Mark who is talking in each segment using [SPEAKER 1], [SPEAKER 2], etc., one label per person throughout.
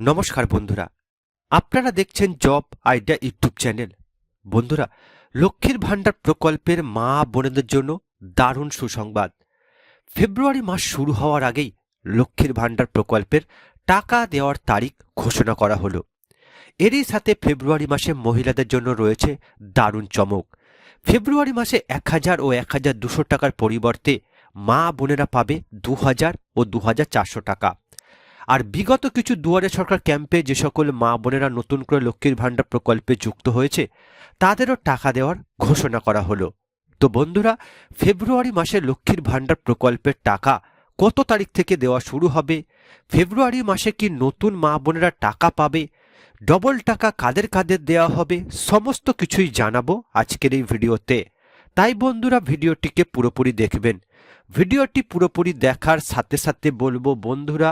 [SPEAKER 1] নমস্কার বন্ধুরা। আপনারা দেখছেন জব আইডিয়া ইউটিউব চ্যানেল। বন্ধুরা, লক্ষ্মীর ভাণ্ডার প্রকল্পের মা বোনেদের জন্য দারুণ সুসংবাদ। ফেব্রুয়ারি মাস শুরু হওয়ার আগেই লক্ষ্মীর ভাণ্ডার প্রকল্পের টাকা দেওয়ার তারিখ ঘোষণা করা হলো। এরই সাথে ফেব্রুয়ারি মাসে মহিলাদের জন্য রয়েছে দারুণ চমক। ফেব্রুয়ারি মাসে এক হাজার ও এক হাজার দুশো টাকার পরিবর্তে মা বোনেরা পাবে দু হাজার ও দু হাজার চারশো টাকা। আর বিগত কিছু দুয়ারে সরকার ক্যাম্পে যে সকল মা বোনেরা নতুন করে লক্ষ্মীর ভাণ্ডার প্রকল্পে যুক্ত হয়েছে, তাদেরও টাকা দেওয়ার ঘোষণা করা হলো। তো বন্ধুরা, ফেব্রুয়ারি মাসে লক্ষ্মীর ভাণ্ডার প্রকল্পের টাকা কত তারিখ থেকে দেওয়া শুরু হবে? ফেব্রুয়ারি মাসে কি নতুন মা বোনেরা টাকা পাবে? ডবল টাকা কাদের কাদের দেওয়া হবে? সমস্ত কিছুই জানাব আজকের এই ভিডিওতে। তাই বন্ধুরা, ভিডিওটিকে পুরোপুরি দেখবেন। ভিডিওটি পুরোপুরি দেখার সাথে সাথে বলব, বন্ধুরা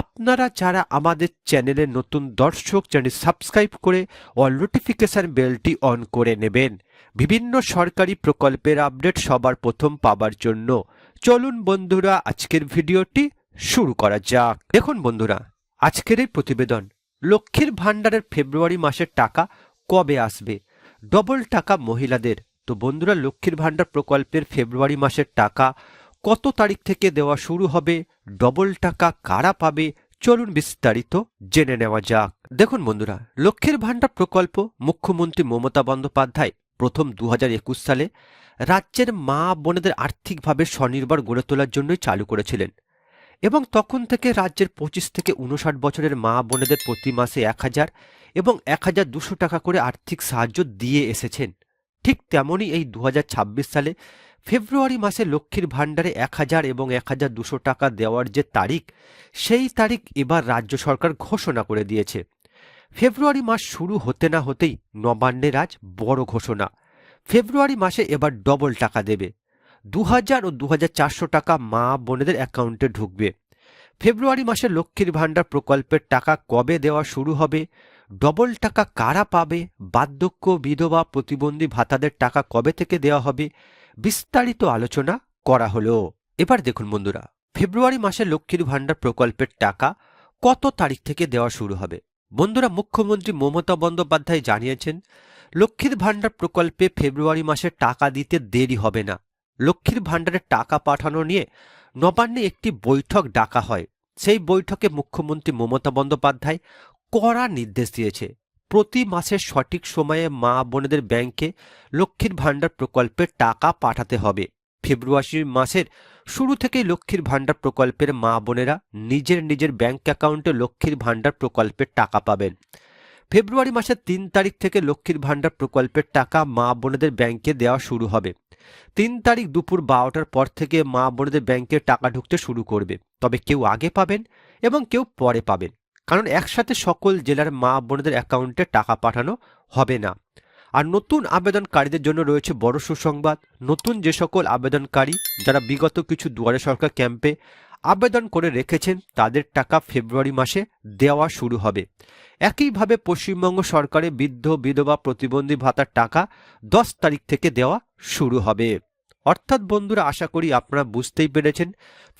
[SPEAKER 1] আপনারা যারা আমাদের চ্যানেলের নতুন দর্শক চ্যানেল সাবস্ক্রাইব করে অল নোটিফিকেশন বেলটি অন করে নেবেন। বিভিন্ন সরকারি প্রকল্পের আপডেট সবার প্রথম পাবার জন্য। চলুন বন্ধুরা, আজকের ভিডিওটি শুরু করা যাক। দেখুন বন্ধুরা, আজকের এই প্রতিবেদন, লক্ষ্মীর ভাণ্ডারের ফেব্রুয়ারি মাসের টাকা কবে আসবে? ডবল টাকা মহিলাদের। তো বন্ধুরা, লক্ষ্মীর ভাণ্ডার প্রকল্পের ফেব্রুয়ারি মাসের টাকা কত তারিখ থেকে দেওয়া শুরু হবে, ডবল টাকা কারা পাবে, চলুন বিস্তারিত জেনে নেওয়া যাক। দেখুন বন্ধুরা, লক্ষ্মীর ভাণ্ডার প্রকল্প, মুখ্যমন্ত্রী মমতা বন্দ্যোপাধ্যায়, প্রথম দু হাজার একুশ সালে রাজ্যের মা বোনেদের আর্থিকভাবে স্বনির্ভর গড়ে তোলার জন্যই চালু করেছিলেন এবং তখন থেকে রাজ্যের পঁচিশ থেকে উনষাট বছরের মা বোনেদের প্রতি মাসে এক হাজার এবং এক হাজার দুশো টাকা করে আর্থিক সাহায্য দিয়ে এসেছেন। ঠিক তেমনই এই দু হাজার ছাব্বিশ সালে ফেব্রুয়ারি মাসে লক্ষ্মীর ভাণ্ডারে এক হাজার এবং এক হাজার দুশো টাকা দেওয়ার যে তারিখ, সেই তারিখ এবার রাজ্য সরকার ঘোষণা করে দিয়েছে। ফেব্রুয়ারি মাস শুরু হতে না হতেই নবান্নের আজ বড় ঘোষণা। ফেব্রুয়ারি মাসে এবার ডবল টাকা দেবে। দু হাজার ও দু হাজার চারশো টাকা মা বোনেদের অ্যাকাউন্টে ঢুকবে। ফেব্রুয়ারি মাসে লক্ষ্মীর ভাণ্ডার প্রকল্পের টাকা কবে দেওয়া শুরু হবে ডবল টাকা কারা পাবে? বার্ধক্য, বিধবা, প্রতিবন্ধী ভাতাদের টাকা কবে থেকে দেওয়া হবে? বিস্তারিত আলোচনা করা হলো। এবার দেখুন বন্ধুরা, ফেব্রুয়ারি মাসে লক্ষ্মীর ভাণ্ডার প্রকল্পের টাকা কত তারিখ থেকে দেওয়া শুরু হবে? বন্ধুরা, মুখ্যমন্ত্রী মমতা বন্দ্যোপাধ্যায় জানিয়েছেন, লক্ষ্মীর ভাণ্ডার প্রকল্পে ফেব্রুয়ারি মাসে টাকা দিতে দেরি হবে না। লক্ষ্মীর ভাণ্ডারের টাকা পাঠানো নিয়ে নবান্নে একটি বৈঠক ডাকা হয়। সেই বৈঠকে মুখ্যমন্ত্রী মমতা বন্দ্যোপাধ্যায় কড়া নির্দেশ দিয়েছে। প্রতি মাসের সঠিক সময়ে মা বোনেদের ব্যাংকে লক্ষ্মীর ভাণ্ডার প্রকল্পের টাকা পাঠাতে হবে। ফেব্রুয়ারি মাসের শুরু থেকেই লক্ষ্মীর ভাণ্ডার প্রকল্পের মা বোনেরা নিজের নিজের ব্যাংক অ্যাকাউন্টে লক্ষ্মীর ভাণ্ডার প্রকল্পের টাকা পাবেন। ফেব্রুয়ারি মাসের তিন তারিখ থেকে লক্ষ্মীর ভাণ্ডার প্রকল্পের টাকা মা বোনেদের ব্যাংকে দেওয়া শুরু হবে। তিন তারিখ দুপুর বারোটার পর থেকে মা বোনেদের ব্যাংকে টাকা ঢুকতে শুরু করবে। তবে কেউ আগে পাবেন এবং কেউ পরে পাবেন। কারণ একসাথে সকল জেলার মা বোনেদের অ্যাকাউন্টে টাকা পাঠানো হবে না। আর নতুন আবেদনকারীদের জন্য রয়েছে বড় সুসংবাদ। নতুন যে সকল আবেদনকারী যারা বিগত কিছু দুয়ারে সরকার ক্যাম্পে আবেদন করে রেখেছেন, তাদের টাকা ফেব্রুয়ারি মাসে দেওয়া শুরু হবে। একইভাবে পশ্চিমবঙ্গ সরকারের বৃদ্ধ, বিধবা প্রতিবন্ধী ভাতার টাকা দশ তারিখ থেকে দেওয়া শুরু হবে। অর্থাৎ বন্ধুরা, আশা করি আপনারা বুঝতেই পেরেছেন,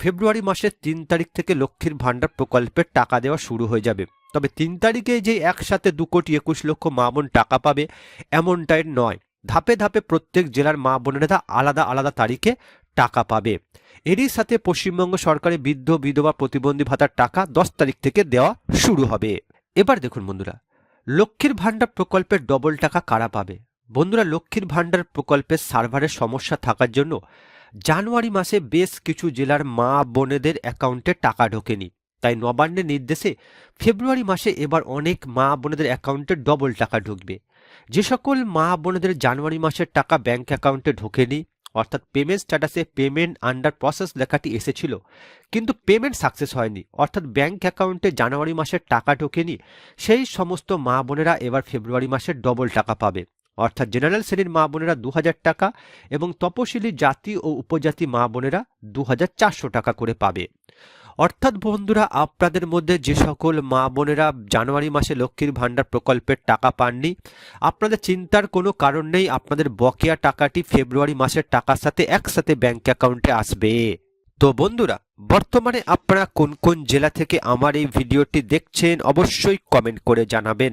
[SPEAKER 1] ফেব্রুয়ারি মাসের তিন তারিখ থেকে লক্ষ্মীর ভাণ্ডার প্রকল্পের টাকা দেওয়া শুরু হয়ে যাবে। তবে তিন তারিখে যে একসাথে দু কোটি একুশ লক্ষ মা বোন টাকা পাবে, এমনটাই নয়। ধাপে ধাপে প্রত্যেক জেলার মা বোনেরা আলাদা আলাদা তারিখে টাকা পাবে। এরই সাথে পশ্চিমবঙ্গ সরকারের বৃদ্ধ, বিধবা প্রতিবন্ধী ভাতার টাকা দশ তারিখ থেকে দেওয়া শুরু হবে। এবার দেখুন বন্ধুরা, লক্ষ্মীর ভাণ্ডার প্রকল্পের ডবল টাকা কারা পাবে? বন্ধুরা, লক্ষ্মীর ভাণ্ডার প্রকল্পের সার্ভারের সমস্যা থাকার জন্য জানুয়ারি মাসে বেশ কিছু জেলার মা বোনেদের অ্যাকাউন্টে টাকা ঢোকেনি। তাই নবান্নের নির্দেশে ফেব্রুয়ারি মাসে এবার অনেক মা বোনেদের অ্যাকাউন্টে ডবল টাকা ঢুকবে। যে সকল মা বোনেদের জানুয়ারি মাসের টাকা ব্যাংক অ্যাকাউন্টে ঢোকেনি, অর্থাৎ পেমেন্ট স্ট্যাটাসে পেমেন্ট আন্ডার প্রসেস লেখাটি এসেছিল, কিন্তু পেমেন্ট সাকসেস হয়নি, অর্থাৎ ব্যাংক অ্যাকাউন্টে জানুয়ারি মাসের টাকা ঢোকেনি, সেই সমস্ত মা বোনেরা এবার ফেব্রুয়ারি মাসের ডবল টাকা পাবে। অর্থাৎ জেনারেল শ্রেণির মা বোনেরা দু হাজার টাকা এবং তপশিলি জাতি ও উপজাতি মা বোনেরা দু হাজার চারশো টাকা করে পাবে। অর্থাৎ বন্ধুরা, আপনাদের মধ্যে যে সকল মা বোনেরা জানুয়ারি মাসে লক্ষ্মীর ভাণ্ডার প্রকল্পের টাকা পাননি, আপনাদের চিন্তার কোনো কারণ নেই, আপনাদের বকেয়া টাকাটি ফেব্রুয়ারি মাসের টাকার সাথে একসাথে ব্যাংক অ্যাকাউন্টে আসবে। তো বন্ধুরা, বর্তমানে আপনারা কোন কোন জেলা থেকে আমার এই ভিডিওটি দেখছেন, অবশ্যই কমেন্ট করে জানাবেন।